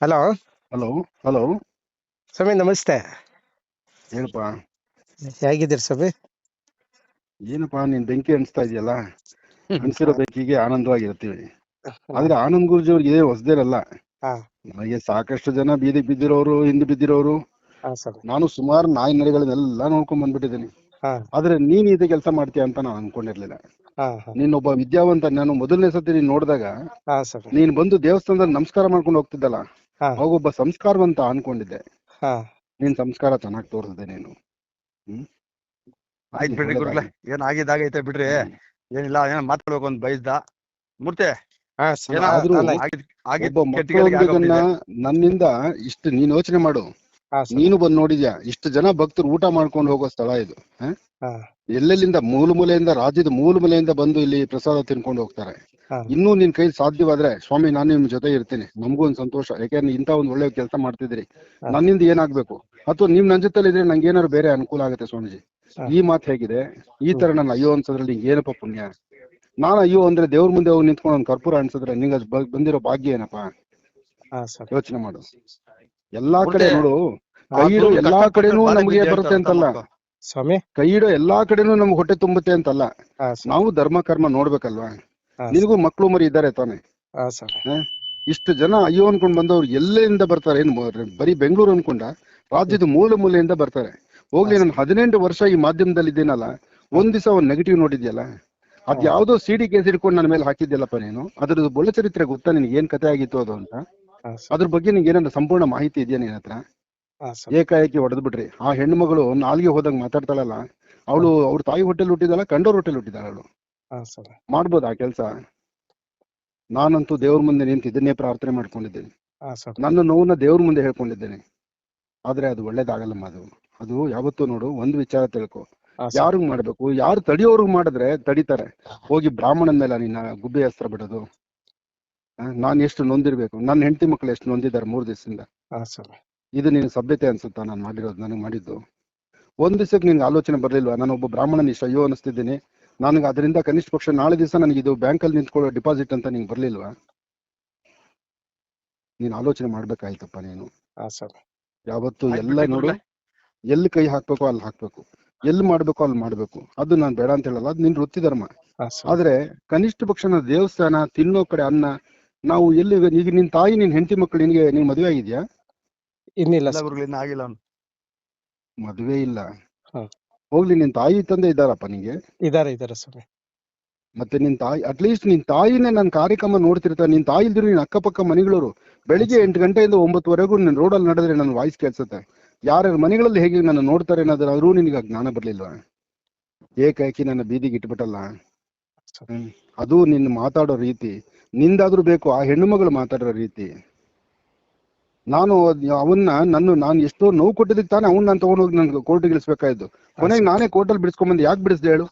Hello hello hello ಸ್ವಾಮಿ ನಮಸ್ತೆ. ಏನಪ್ಪ? ಹೇಗಿದ್ದೀರಿ ಸ್ವಾಮಿ ಏನಪ್ಪ ನೀನ್ ಬೆಂಕಿ ಅನ್ಸ್ತಾ ಇದೆಯಲ್ಲ? ಅನ್ಸಿರೋ ಬೆಂಕಿಗೆ ಆನಂದವಾಗಿರ್ತೀವಿ ಆದ್ರೆ ಆನಂದ್ ಗುರುಜಿ ಅವ್ರಿಗೆ ಇದೇ ಹೊಸದಿರಲ್ಲ ಹಾ. ನನಗೆ ಸಾಕಷ್ಟು ಜನ ಬೀದಿ ಬಿದ್ದಿರೋರು ಹಿಂದೆ ಬಿದ್ದಿರೋರು. ಹಾ ಸ್ವಾಮಿ ನಾನು ಸುಮಾರು ನಾಯಿ ನರಿಗಳನ್ನೆಲ್ಲ ನೋಡ್ಕೊಂಡ್ ಬಂದ್ಬಿಟ್ಟಿದ್ದೀನಿ. ಹಾ. ಆದ್ರೆ ನೀನ್ ಇದೇ ಕೆಲಸ ಮಾಡ್ತೀಯ ಅಂತ ನಾನು ಅನ್ಕೊಂಡಿರ್ಲಿಲ್ಲ. ಹಾ ಒಬ್ಬ ನೀನೊಬ್ಬ ವಿದ್ಯಾವಂತ ನಾನು ಮೊದಲನೇ ಸತಿ ನೀನ್ ನೋಡಿದಾಗ ಹಾ ಸ್ವಾಮಿ ನೀನ್ ಬಂದು ದೇವಸ್ಥಾನದಲ್ಲಿ ನಮಸ್ಕಾರ ಮಾಡ್ಕೊಂಡು ಹೋಗ್ತಿದ್ದಲ್ಲ? ಹಾ. ಅವಾಗ ಒಬ್ಬ ಸಂಸ್ಕಾರವಂತ ಅನ್ಕೊಂಡಿದ್ದೆ. ನೀನ್ ಸಂಸ್ಕಾರ ಚೆನ್ನಾಗಿ ತೋರಿಸಿದೆ ನೀನು. ಹ್ಮ್? ಆಯ್ತು ಬಿಡ್ರಿ ಗುರುಗಳೇ ಏನ್ ಆಗಿದ್ದಾಗೈತೆ ಬಿಡ್ರಿ. ಏನಿಲ್ಲ ಏನೋ ಮಾತಾಡ್ಬೇಕು ಅಂತ ಬಯಸ್ದ. ಮೂರ್ತಿ ನನ್ನಿಂದ ಇಷ್ಟು ನೀನ್ ಯೋಚನೆ ಮಾಡು. ನೀನು ಬಂದ್ ನೋಡಿದ್ಯಾ? ಇಷ್ಟು ಜನ ಭಕ್ತರು ಊಟ ಮಾಡ್ಕೊಂಡು ಹೋಗೋ ಸ್ಥಳ ಇದು ಹಾ? ಎಲ್ಲೆಲ್ಲಿಂದ? ಮೂಲ ಮೂಲೆಯಿಂದ ರಾಜ್ಯದ ಮೂಲ ಮೂಲೆಯಿಂದ ಬಂದು ಇಲ್ಲಿ ಪ್ರಸಾದ ತಿನ್ಕೊಂಡು ಹೋಗ್ತಾರೆ. ಇನ್ನೂ ನಿನ್ ಕೈ ಸಾಧ್ಯವಾದ್ರೆ ಸ್ವಾಮಿ ನಾನು ನಿಮ್ ಜೊತೆ ಇರ್ತೀನಿ. ನಮಗೂ ಒಂದ್ ಸಂತೋಷ. ಯಾಕೆಂದ್ರೆ ಇಂತ ಒಂದ್ ಒಳ್ಳೆ ಕೆಲಸ ಮಾಡ್ತಿದ್ರಿ. ನನ್ನಿಂದ ಏನಾಗ್ಬೇಕು? ಅಥವಾ ನೀವ್ ನನ್ ಜೊತೆ ಇದ್ರೆ ನಂಗೆ ಏನಾದ್ರು ಬೇರೆ ಅನುಕೂಲ ಆಗುತ್ತೆ ಸ್ವಾಮೀಜಿ? ಈ ಮಾತು ಹೇಗಿದೆ. ಈ ತರ ನನ್ನ ಅಯ್ಯೋ ಅನ್ಸೋದ್ರಲ್ಲಿ ನಿಂಗೆ ಏನಪ್ಪ ಪುಣ್ಯ? ನಾನು ಅಯ್ಯೋ ಅಂದ್ರೆ ದೇವ್ರ ಮುಂದೆ ಹೋಗಿ ನಿಂತ್ಕೊಂಡು ಒಂದ್ ಕರ್ಪೂರ ಅನ್ಸಿದ್ರೆ ನಿಂಗೆ ಅದ್ ಬಂದಿರೋ ಭಾಗ್ಯ ಏನಪ್ಪಾ? ಯೋಚನೆ ಮಾಡು. ಎಲ್ಲಾ ಕಡೆ ನೋಡು. ಕೈ ಇಡೋ ಎಲ್ಲಾ ಕಡೆನೂ ನಮ್ಗೆ ಬರುತ್ತೆ ಅಂತ ಅಂತಲ್ಲ. ಸ್ವಾಮಿ. ಕೈ ಇಡೋ ಎಲ್ಲಾ ಕಡೆನೂ ನಮ್ಗೆ ಹೊಟ್ಟೆ ತುಂಬುತ್ತೆ ಅಂತಲ್ಲ. ಹಾ ಸ್ವಾಮಿ. ನಾವು ಧರ್ಮ ಕರ್ಮ ನೋಡ್ಬೇಕಲ್ವಾ? ಹಾ ನಿನಗೂ ಮಕ್ಳು ಮರಿ ಇದ್ದಾರೆ ತಾನೆ. ಹಾ ಸ್ವಾಮಿ. ಹ? ಇಷ್ಟು ಜನ ಅಯ್ಯೋ ಅನ್ಕೊಂಡ್ ಬಂದವ್ರು ಎಲ್ಲಿಂದ ಬರ್ತಾರೆ? ಏನ್ ಮ- ಬರೀ ಬೆಂಗಳೂರು ಅನ್ಕೊಂಡ? ರಾಜ್ಯದ ಮೂಲೆ ಮೂಲೆಯಿಂದ ಬರ್ತಾರೆ. ಹೋಗ್ಲಿ ನಾನು ಹದಿನೆಂಟು ವರ್ಷ ಈ ಮಾಧ್ಯಮದಲ್ಲಿ ಇದ್ದೀನಲ್ಲ ಒಂದ್ ದಿವಸ ಒಂದ್ ನೆಗೆಟಿವ್ ನೋಡಿದ್ಯಲ್ಲ? ಅದ್. ಯಾವ್ದೋ ಸಿಡಿ ಕೇಸ್ ಇಟ್ಕೊಂಡು ನನ್ನ ಮೇಲೆ ಹಾಕಿದ್ಯಲ್ಲಪ್ಪ ನೀನು? ಅದ್ರದ್ದು ಬೊಳ್ಳೆ ಚರಿತ್ರೆ ಗೊತ್ತಾ ನಿನ್ಗೆ ಏನ್ ಕತೆ ಆಗಿತ್ತು ಅದು ಅಂತ? ಹಾ ಸ್ವಾಮಿ. ಅದ್ರ ಬಗ್ಗೆ ನಿಂಗೆ ಏನಾದ್ರು ಸಂಪೂರ್ಣ ಮಾಹಿತಿ ಇದೆಯಾ ನಿನ್ನ ಹತ್ರ? ಏಕಾಏಕಿ ಹೊಡೆದ್ ಬಿಟ್ರಿ ಆ ಹೆಣ್ಣು ಮಗಳು ನಾಲ್ಗೆ ಹೋದಾಗ ಮಾತಾಡ್ತಾಳಲ್ಲ ಅವಳು ಅವ್ರ ತಾಯಿ ಹೋಟೆಲ್ ಹುಟ್ಟಿದಾಳ ಕಂಡೋರ್ ಹೋಟೆಲ್ ಹುಟ್ಟಿದಾಳ ಅವಳು? ಮಾಡ್ಬೋದು ಆ ಕೆಲ್ಸ? ನಾನಂತೂ ದೇವ್ರ ಮುಂದೆ ನಿಂತು ಇದನ್ನೇ ಪ್ರಾರ್ಥನೆ ಮಾಡ್ಕೊಂಡಿದ್ದೇನೆ. ನನ್ನ ನೋವನ್ನ ದೇವ್ರ ಮುಂದೆ ಹೇಳ್ಕೊಂಡಿದ್ದೇನೆ. ಆದ್ರೆ ಅದು ಒಳ್ಳೇದಾಗಲ್ಲಮ್ಮ ಅದು ಅದು ಯಾವತ್ತೂ ನೋಡು ಒಂದು ವಿಚಾರ ತಿಳ್ಕೊ. ಯಾರಿಗ್ ಮಾಡ್ಬೇಕು? ಯಾರು ತಡಿಯೋರ್ಗ್ ಮಾಡಿದ್ರೆ ತಡಿತಾರೆ. ಹೋಗಿ ಬ್ರಾಹ್ಮಣನ ಮೇಲೆ ನಿನ್ನ ಗುಬ್ಬಿ ಅಸ್ತ್ರ ಬಿಡೋದು. ನಾನ್ ಎಷ್ಟು ನೊಂದಿರ್ಬೇಕು? ನನ್ನ ಹೆಂಡತಿ ಮಕ್ಳು ಎಷ್ಟು ನೊಂದಿದ್ದಾರೆ ಮೂರ್ ದಿವಸದಿಂದ? ಇದು ನಿನ್ ಸಭ್ಯತೆ ಅನ್ಸುತ್ತಾ ನಾನು ಮಾಡಿರೋದು ನನಗೆ ಮಾಡಿದ್ದು? ಒಂದ್ ದಿವಸಕ್ಕೆ ನಿನ್ಗೆ ಆಲೋಚನೆ ಬರ್ಲಿಲ್ವಾ? ನಾನು ಒಬ್ಬ ಬ್ರಾಹ್ಮಣನ ಇಷ್ಟ ಅಯ್ಯೋ ಅನಿಸ್ತಿದ್ದೀನಿ ನನಗೆ ಅದರಿಂದ ಕನಿಷ್ಠ ಪಕ್ಷ ನಾಳೆ ದಿವಸ ನನಗೆ ಇದು ಬ್ಯಾಂಕಲ್ಲಿ ನಿಂತ್ಕೊಳ್ಳೋ ಡಿಪಾಸಿಟ್ ಅಂತ ನಿಂಗೆ ಬರಲಿಲ್ವಾ? ನೀನ್ ಆಲೋಚನೆ ಮಾಡ್ಬೇಕಾಯ್ತಪ್ಪ ನೀನು. ಯಾವತ್ತು ಎಲ್ಲ ನೋಡು. ಎಲ್ಲಿ ಕೈ ಹಾಕ್ಬೇಕು ಅಲ್ಲಿ ಹಾಕ್ಬೇಕು. ಎಲ್ಲಿ ಮಾಡ್ಬೇಕು ಅಲ್ಲಿ ಮಾಡ್ಬೇಕು. ಅದು ನಾನು ಬೇಡ ಅಂತ ಹೇಳಲ್ಲ ಅದು ನಿನ್ ವೃತ್ತಿ ಧರ್ಮ. ಆದ್ರೆ ಕನಿಷ್ಠ ಪಕ್ಷನ ದೇವಸ್ಥಾನ ತಿನ್ನೋ ಕಡೆ ಅನ್ನ ನಾವು ಎಲ್ಲಿ ಈಗ ನಿನ್ ತಾಯಿ ನಿನ್ ಹೆಂಡತಿ ಮಕ್ಕಳು ನಿನ್ಗೆ ನೀನ್ ಮದುವೆ ಆಗಿದ್ಯಾ? ಇನ್ನಿಲ್ಲ ಇಲ್ಲ ಆಗಿಲ್ಲ ಅವ್ನು. ಮದುವೆ ಇಲ್ಲ. ಹಾ. ಹೋಗ್ಲಿ ನಿನ್ ತಾಯಿ ತಂದೆ ಇದ್ದಾರಪ್ಪ ನಿಂಗೆ? ಇದಾರೆ ಇದಾರೆ ಸ್ವಾಮಿ. ಮತ್ತೆ ನಿನ್ ತಾಯಿ ಅಟ್ಲೀಸ್ಟ್ ನಿನ್ ತಾಯಿನೇ ನನ್ ಕಾರ್ಯಕ್ರಮ ನೋಡ್ತಿರ್ತಾರೆ ನಿನ್ ತಾಯಿ ಇಲ್ದಿರು ನಿನ್ ಅಕ್ಕಪಕ್ಕ ಮನೆಗಳವರು ಬೆಳಿಗ್ಗೆ ಎಂಟು ಗಂಟೆಯಿಂದ ಒಂಬತ್ತುವರೆಗೂ ನಿನ್ ರೋಡಲ್ಲಿ ನಡೆದ್ರೆ ನನ್ ವಾಯ್ಸ್ ಕೇಳ್ಸುತ್ತೆ. ಯಾರ್ಯಾರ ಮನೆಗಳಲ್ಲಿ ಹೇಗೆ ನನ್ನ ನೋಡ್ತಾರೆ ಅನ್ನೋದಾದ್ರೂ ನಿನಗೆ ಆ ಜ್ಞಾನ ಬರ್ಲಿಲ್ವಾ? ಏಕಾಏಕಿ ನನ್ನ ಬೀದಿಗೆ ಇಟ್ಬಿಟ್ಟಲ್ಲ? ಹ್ಮ್. ಅದು ನಿನ್ನ ಮಾತಾಡೋ ರೀತಿ. ನಿಂದಾದ್ರೂ ಬೇಕು ಆ ಹೆಣ್ಣು ಮಗಳು ಮಾತಾಡೋ ರೀತಿ. ನಾನು ಅವನ್ನ ನನ್ನ ನಾನು ಎಷ್ಟೋ ನೋವು ಕೊಟ್ಟಿದ್ದಕ್ಕೆ ತಾನೇ ಅವನ್ ನಾನು ತಗೊಂಡೋಗಿ ನನ್ಗೆ ಕೋರ್ಟ್ ಇಳಿಸ್ಬೇಕಾಯ್ತು. ಕೊನೆಗೆ ನಾನೇ ಕೋರ್ಟಲ್ಲಿ ಬಿಡಿಸ್ಕೊಂಬಂದು ಯಾಕೆ ಬಿಡಿಸ್ದೆ ಹೇಳು?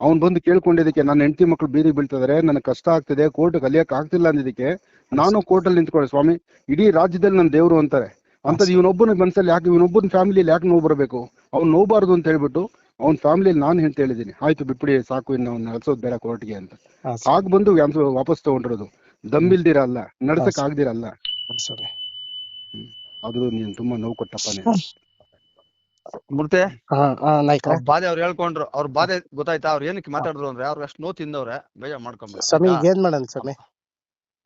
ಅವ್ನು ಬಂದು ಕೇಳ್ಕೊಂಡಿದ್ದಕ್ಕೆ ನನ್ನ ಹೆಂಡತಿ ಮಕ್ಳು ಬೀದಿ ಬೀಳ್ತಿದಾರೆ ನನಗೆ ಕಷ್ಟ ಆಗ್ತಿದೆ ಕೋರ್ಟ್ ಕಲಿಯಕ್ ಆಗ್ತಿಲ್ಲ ಅಂದಿದ್ದಕ್ಕೆ ನಾನು ಕೋರ್ಟಲ್ಲಿ ನಿಂತ್ಕೊಳ್ಳಿ ಸ್ವಾಮಿ. ಇಡೀ ರಾಜ್ಯದಲ್ಲಿ ನನ್ನ ದೇವ್ರು ಅಂತಾರೆ. ಅಂತದ್ ಇವನೊಬ್ಬನ ಮನಸ್ಸಲ್ಲಿ ಯಾಕೆ ಇವನೊಬ್ಬನ ಫ್ಯಾಮಿಲಿಯಲ್ಲಿ ಯಾಕೆ ನೋವು ಬರಬೇಕು? ಅವ್ನು ನೋಬಾರ್ದು ಅಂತ ಹೇಳ್ಬಿಟ್ಟು ಅವ್ನ ಫ್ಯಾಮಿಲಿಯಲ್ಲಿ ನಾನು ಹೆಂತ ಹೇಳಿದೀನಿ ಆಯ್ತು ಬಿಟ್ಬಿಡಿ ಸಾಕು ಇನ್ನು ಅವ್ನ ನಡ್ಸೋದ್ ಬೇಡ ಕೋರ್ಟ್ಗೆ ಅಂತ. ಆಗ್ ಬಂದು ವಾಪಸ್ ತಗೊಂಡಿರೋದು. ದಮ್ಮಿಲ್ದಿರಲ್ಲ ನಡ್ಸಕ್ ಆಗ್ದಿರ ಅಲ್ಲ ಹಾ ಸ್ವಾಮಿ ಅದು ನೀನ್ ತುಂಬಾ ನೋವು ಕೊಟ್ಟಪ್ಪ ನೀನು. ಮೂರ್ತಿ? ನಾಯ್ಕ. ಅವ್ರ ಬಾಧೆ ಅವ್ರು ಹೇಳ್ಕೊಂಡ್ರು. ಅವ್ರ ಬಾಧೆ ಗೊತ್ತಾಯ್ತಾ? ಅವ್ರು ಏನಕ್ಕೆ ಮಾತಾಡಿದ್ರು ಅಂದ್ರೆ ಅವ್ರಿಗೆ ಅಷ್ಟು ನೋವು ತಿಂದವ್ರೆ. ಬೇಜಾರ್ ಸ್ವಾಮಿ ಈಗ ಏನ್ ಮಾಡೋಣ ಸ್ವಾಮಿ?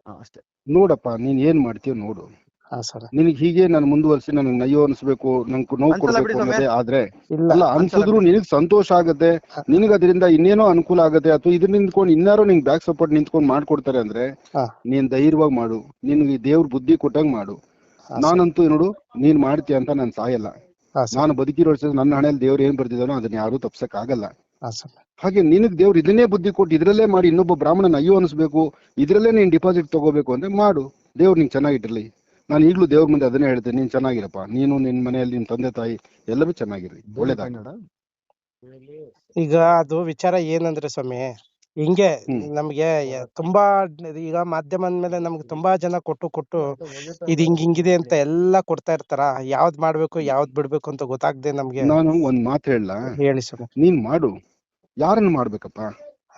ಅಷ್ಟೇ. ನೋಡಪ್ಪ ನೀನ್ ಏನ್ ಮಾಡ್ತೀಯ ನೋಡು. ಹಾ ನಿನಗೆ ಹೀಗೆ ನಾನು ಮುಂದುವರಿಸಿ ನನಗೆ ನಯ್ಯೋ ಅನ್ಸ್ಬೇಕು ನಂಗೆ ನೋವು ಅನ್ಸಲ್ಲ ಬಿಡಿ ಕೊಡ್ಬೇಕು ಸ್ವಾಮಿ. ಅನ್ನೋದೇ ಆದ್ರೆ ಇಲ್ಲ ಅಲ್ಲ ಅನ್ಸಿದ್ರು ನಿನಗ್ ಸಂತೋಷ ಆಗತ್ತೆ. ನಿನಗ್ ಅದರಿಂದ ಇನ್ನೇನೋ ಅನುಕೂಲ ಆಗತ್ತೆ. ಅಥವಾ ಇದನ್ನ ನಿಂತ್ಕೊಂಡು ಇನ್ನಾರು ನಿಂಗ್ ಬ್ಯಾಕ್ ಸಪೋರ್ಟ್ ನಿಂತ್ಕೊಂಡು ಮಾಡ್ಕೊಡ್ತಾರೆ ಅಂದ್ರೆ ಹಾ. ನೀನ್ ಧೈರ್ಯವಾಗಿ ಮಾಡು. ನಿನ್ಗೆ ದೇವ್ರ ಬುದ್ಧಿ ಕೊಟ್ಟಂಗ್ ಮಾಡು. ನಾನಂತೂ ನೋಡು ನೀನ್ ಮಾಡ್ತೀಯ ಅಂತ ನಾನು ಸಾಯಲ್ಲ. ನಾನು ಬದುಕಿರೋ ನನ್ನ ಹಣೆಯಲ್ಲಿ ದೇವ್ರು ಏನ್ ಬರ್ದಿದಾನೋ ಅದನ್ನ ಯಾರು ತಪ್ಸಕ್ ಆಗಲ್ಲ ಹಾಗೆ ನಿನಗ್ ದೇವ್ರು ಇದನ್ನೇ ಬುದ್ಧಿ ಕೊಟ್ಟು ಇದ್ರಲ್ಲೇ ಮಾಡಿ ಇನ್ನೊಬ್ಬ ಬ್ರಾಹ್ಮಣನ ಅಯ್ಯೋ ಅನ್ಸ್ಬೇಕು ಇದ್ರಲ್ಲೇ ನೀನ್ ಡಿಪಾಸಿಟ್ ತಗೋಬೇಕು ಅಂದ್ರೆ ಮಾಡು. ದೇವ್ರು ನಿಂಗೆ ಚೆನ್ನಾಗಿರ್ಲಿ. ನಾನು ಈಗಲೂ ದೇವ್ರ ಮುಂದೆ ಅದನ್ನೇ ಹೇಳ್ತೇನೆ ನೀನ್ ಚೆನ್ನಾಗಿರಪ್ಪ. ನೀನು ನಿನ್ ಮನೆಯಲ್ಲಿ ನಿನ್ ತಂದೆ ತಾಯಿ ಎಲ್ಲರೂ ಚೆನ್ನಾಗಿರ್ಲಿ. ಒಳ್ಳೇದಾಗಿ ಈಗ ಅದು ವಿಚಾರ ಏನಂದ್ರೆ ಸ್ವಾಮಿ ಹಿಂಗೆ. ನಮ್ಗೆ ಯ- ತುಂಬಾ ಈಗ ಮಾಧ್ಯಮ ಅಂದ್ಮೇಲೆ ನಮ್ಗೆ ತುಂಬಾ ಜನ ಕೊಟ್ಟು ಕೊಟ್ಟು ಇದ್ ಹಿಂಗ್ ಹಿಂಗಿದೆ ಅಂತ ಎಲ್ಲಾ ಕೊಡ್ತಾ ಇರ್ತಾರ? ಯಾವ್ದ್ ಮಾಡ್ಬೇಕು ಯಾವ್ದ್ ಬಿಡ್ಬೇಕು ಅಂತ ಗೊತ್ತಾಗ್ದೆ ನಮ್ಗೆ. ನಾನು ಒಂದ್ ಮಾತು ಹೇಳ ಹೇಳಿ ಸ್ವಾಮಿ ನೀನ್ ಮಾಡು. ಯಾರನ್ನ ಮಾಡ್ಬೇಕಪ್ಪ?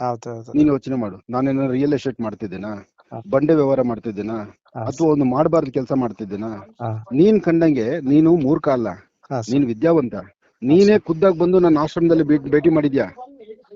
ಹೌದೌದು ಹೌದು ನೀನ್ ಯೋಚನೆ ಮಾಡು. ನಾನೇನೋ ರಿಯಲ್ ಎಸ್ಟೇಟ್ ಮಾಡ್ತಿದ್ದೀನಾ? ಹಾ. ಬಂಡೆ ವ್ಯವಹಾರ ಮಾಡ್ತಿದ್ದೀನಾ? ಹಾ ಅಥವಾ ಒಂದು ಮಾಡಬಾರ್ದು ಕೆಲಸ ಮಾಡ್ತಿದ್ದೀನಾ? ಹಾ. ನೀನ್ ಕಂಡಂಗೆ ನೀನು ಮೂರ್ಖ ಅಲ್ಲ. ಹಾ ನೀನ್ ವಿದ್ಯಾವಂತ. ನೀನೇ ಖುದ್ದಾಗ್ ಬಂದು ನನ್ನ ಆಶ್ರಮದಲ್ಲಿ ಭೇಟಿ ಭೇಟಿ ಮಾಡಿದ್ಯಾ?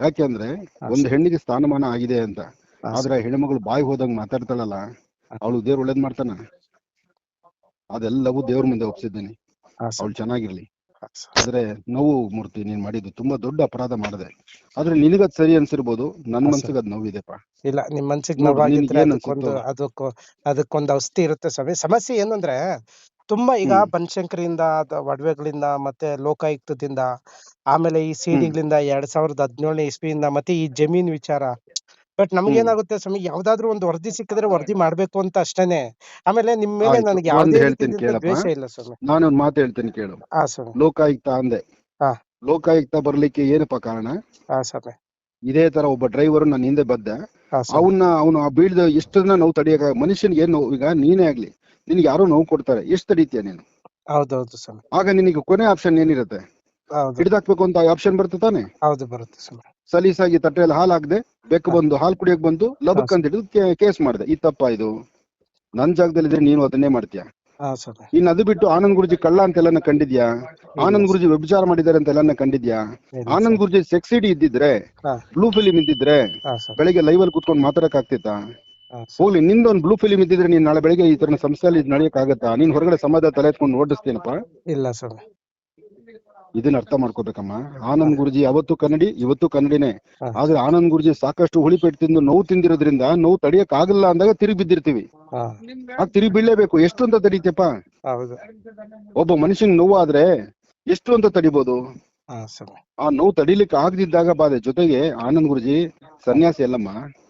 ಯಾಕೆಂದ್ರೆ ಒಂದ್ ಒಂದು ಹೆಣ್ಣಿಗೆ ಸ್ಥಾನಮಾನ ಆಗಿದೆ ಅಂತ. ಆದ್ರೆ ಹೆಣ್ಮಗಳು ಬಾಯಿ ಹೋದಂಗ್ ಮಾತಾಡ್ತಾಳಲ್ಲ ಅವಳು ದೇವ್ರು ಒಳ್ಳೇದ್ ಮಾಡ್ತಾನ? ಅದೆಲ್ಲವೂ ದೇವ್ರ ಮುಂದೆ ಒಪ್ಸಿದ್ದೀನಿ. ಅವಳು ಚೆನ್ನಾಗಿರ್ಲಿ. ಆದ್ರೆ ನೋವು ಮೂರ್ತಿ ನೀನ್ ಮಾಡಿದ್ದು ತುಂಬಾ ದೊಡ್ಡ ಅಪರಾಧ ಮಾಡಿದೆ. ಆದ್ರೆ ನಿನಗದ್ ಸರಿ ಅನ್ಸಿರ್ಬೋದು ನನ್ ಮನ್ಸಿಗೆ ಅದ್ ನೋವಿದೆಪ್ಪ. ಇಲ್ಲ ನಿಮ್ ಮನ್ಸಿಗೆ ನೋವಾಗಿದ್ರೆ ಅದಕ್ಕೊಂದು? ಅದಕ್ಕೊಂದು ಔಷಧಿ ಇರುತ್ತೆ ಸ್ವಾಮಿ. ಸಮಸ್ಯೆ ಏನಂದ್ರೆ ತುಂಬಾ ಈಗ ಹ್ಮ್. ಬನಶಂಕರಿಯಿಂದ ಅದ ಒಡವೆಗಳಿಂದ ಮತ್ತೆ ಲೋಕಾಯುಕ್ತದಿಂದ ಆಮೇಲೆ ಈ ಸಿಡಿಗಳಿಂದ ಎರಡ್ ಸಾವಿರದ ಹದಿನೇಳನೇ ಇಸ್ವಿಯಿಂದ ಮತ್ತೆ ಈ ಜಮೀನ್ ವಿಚಾರ. ಬಟ್ ನಮ್ಗೆ ಹ್ಮ್. ಏನಾಗುತ್ತೆ ಸ್ವಾಮಿ ಯಾವ್ದಾದ್ರು ಒಂದು ವರದಿ ಸಿಕ್ಕಿದ್ರೆ ವರದಿ ಮಾಡ್ಬೇಕು ಅಂತ ಅಷ್ಟೇನೆ. ಆಮೇಲೆ ನಿಮ್ ಮೇಲೆ ಆಯ್ತು. ನನಗೆ ಒಂದ್ ಯಾವುದೇ ಹೇಳ್ತೀನಿ ರೀತಿಯಿಂದ ಕೇಳಪ್ಪ. ದ್ವೇಷ ಇಲ್ಲ ಸ್ವಾಮಿ. ನಾನೊಂದ್ ಮಾತು ಹೇಳ್ತೇನೆ ಕೇಳು. ಹಾ ಸ್ವಾಮಿ. ಲೋಕಾಯುಕ್ತ ಅಂದೆ. ಹಾ. ಲೋಕಾಯುಕ್ತ ಬರ್ಲಿಕ್ಕೆ ಏನಪ್ಪ ಕಾರಣ? ಹಾ ಸ್ವಾಮಿ. ಇದೇ ತರ ಒಬ್ಬ ಡ್ರೈವರ್ ನನ್ನ ಹಿಂದೆ ಬದ್ದ ಹಾ ಸ್ವಾಮಿ. ಅವನ್ನ ಅವನು ಆ ಬೀಳ್ದ ಇಷ್ಟನ್ನ ನಾವು ತಡಿಯಕ ಮನುಷ್ಯನಿಗೆ ಏನ್ ನೋವು ಈಗ ನೀನೇ ಆಗ್ಲಿ. ನಿನಗೆ ಯಾರೋ ನೋವು ಕೊಡ್ತಾರೆ. ಎಷ್ಟು ತಡೀತೀಯ ನೀನು? ಹೌದೌದು ಸರ್. ಆಗ ನಿನಗೆ ಕೊನೆ ಆಪ್ಷನ್ ಏನಿರುತ್ತೆ? ಹೌದು. ಹಿಡಿದಾಕ್ಬೇಕು ಅಂತ ಆಪ್ಷನ್ ಬರುತ್ತೆ ತಾನೆ? ಹೌದು ಬರುತ್ತೆ ಸ್ವಾಮಿ ಸಲೀಸಾಗಿ ತಟ್ಟೆಯಲ್ಲಿ ಹಾಲು ಹಾಕ್ದೆ ಬೆಕ್ಕು ಬಂದು ಹಾಲು ಕುಡಿಯಕ್ ಬಂದು ಲಬಕ್ ಅಂತ ಹಿಡಿದು ಕೇಸ್ ಮಾಡಿದೆ. ಈ ತಪ್ಪ ಇದು? ನನ್ ಜಾಗದಲ್ಲಿ ಇದ್ರೆ ನೀನು ಅದನ್ನೇ ಮಾಡ್ತೀಯ? ಹಾ ಸ್ವಾಮಿ ಇನ್ನು ಅದು ಬಿಟ್ಟು ಆನಂದ್ ಗುರುಜಿ ಕಳ್ಳ ಅಂತ ಎಲ್ಲಾನ ಕಂಡಿದ್ಯಾ ಆನಂದ್ ಗುರುಜಿ ವ್ಯಭಿಚಾರ ಮಾಡಿದ್ದಾರೆ ಎಲ್ಲಾನ ಕಂಡಿದ್ಯಾ? ಇಲ್ಲ ಆನಂದ್ ಗುರುಜಿ ಸೆಕ್ಸಿಡಿ ಇದ್ದಿದ್ರೆ ಹಾ. ಬ್ಲೂ ಫಿಲಿಂ ಇದ್ದಿದ್ರೆ ಹಾ ಸ್ವಾಮಿ ಬೆಳಿಗ್ಗೆ ಲೈವ್ ಅಲ್ಲಿ ಕುತ್ಕೊಂಡು ಮಾತಾಡಕ್ ಆಗ್ತಿತ್ತಾ ಹೋಗ್ಲಿ ನಿಂದೊಂದು ಬ್ಲೂ ಫಿಲಿಮ್ ಇದ್ದಿದ್ರೆ ನೀನ್ ನಾಳೆ ಬೆಳಿಗ್ಗೆ ಈ ತರ ಸಂಸ್ಥೆಯಲ್ಲಿ ನಡೆಯಕ್ ಆಗತ್ತಾ ನೀನ್ ಹೊರಗಡೆ ಸಮಾಜ ತಲೆ ಎತ್ಕೊಂಡು ಓಡಿಸ್ತೀನಪ್ಪ ಇಲ್ಲ ಸರ್. ಇದನ್ನ ಅರ್ಥ ಮಾಡ್ಕೋಬೇಕಮ್ಮ. ಆನಂದ್ ಗುರುಜಿ ಅವತ್ತು ಕನ್ನಡಿ ಇವತ್ತು ಕನ್ನಡಿನೇ. ಆದ್ರೆ ಆನಂದ್ ಗುರುಜಿ ಸಾಕಷ್ಟು ಹುಳಿಪೆಟ್ಟು ತಿಂದು ನೋವು ತಿಂದಿರೋದ್ರಿಂದ ನೋವು ತಡಿಯಕ್ ಆಗಲ್ಲ ಅಂದಾಗ ತಿರುಗಿ ಬಿದ್ದಿರ್ತೀವಿ ಆಗ ಆ ತಿರುಗಿ ಬೀಳಲೇಬೇಕು ಎಷ್ಟು ಅಂತ ತಡೀತಪ್ಪ ಒಬ್ಬ ಮನುಷ್ಯನ್ ನೋವು ಆದ್ರೆ ಎಷ್ಟು ಅಂತ ಸ್ವಾಮಿ ಆ ನೋವು ತಡಿಲಿಕ್ಕೆ ಆಗದಿದ್ದಾಗ ಬಾಧೆ. ಜೊತೆಗೆ ಆನಂದ್ ಗುರುಜಿ ಸನ್ಯಾಸಿ ಅಲ್ಲಮ್ಮ.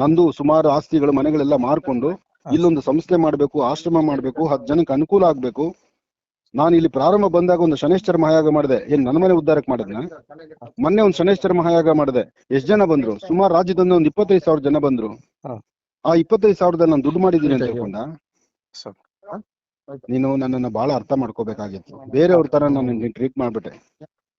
ನಂದು ಸುಮಾರು ಆಸ್ತಿಗಳು ಮನೆಗಳೆಲ್ಲ ಮಾರ್ಕೊಂಡು ಇಲ್ಲೊಂದು ಸಂಸ್ಥೆ ಮಾಡ್ಬೇಕು ಆಶ್ರಮ ಮಾಡ್ಬೇಕು ಹತ್ತು ಜನಕ್ಕೆ ಅನುಕೂಲ ಆಗ್ಬೇಕು. ನಾನು ಇಲ್ಲಿ ಪ್ರಾರಂಭ ಬಂದಾಗ ಒಂದು ಶನೇಶ್ವರ ಮಹಾಯಾಗ ಮಾಡಿದೆ. ಏನ್ ನನ್ನ ಮನೆ ಉದ್ದಾರಕ್ಕೆ ಮಾಡಿದ್ನ? ಮೊನ್ನೆ ಒಂದು ಶನೇಶ್ವರ ಮಹಾಯಾಗ ಮಾಡಿದೆ. ಎಷ್ಟ್ ಜನ ಬಂದ್ರು? ಸುಮಾರು ರಾಜ್ಯದಿಂದ ಒಂದು ಇಪ್ಪತ್ತೈದು ಸಾವಿರ ಜನ ಬಂದ್ರು. ಆ ಇಪ್ಪತ್ತೈದು ಸಾವಿರದಲ್ಲಿ ನಾನು ದುಡ್ಡು ಮಾಡಿದ್ದೀನಿ ಅಂತ ಹೇಳ್ಕೊಂಡ? ನೀನು ನನ್ನನ್ನ ಬಹಳ ಅರ್ಥ ಮಾಡ್ಕೋಬೇಕಾಗಿತ್ತು. ಬೇರೆಯವ್ರ ತರ ನಾನು ಟ್ರೀಟ್ ಮಾಡ್ಬಿಟ್ಟೆ.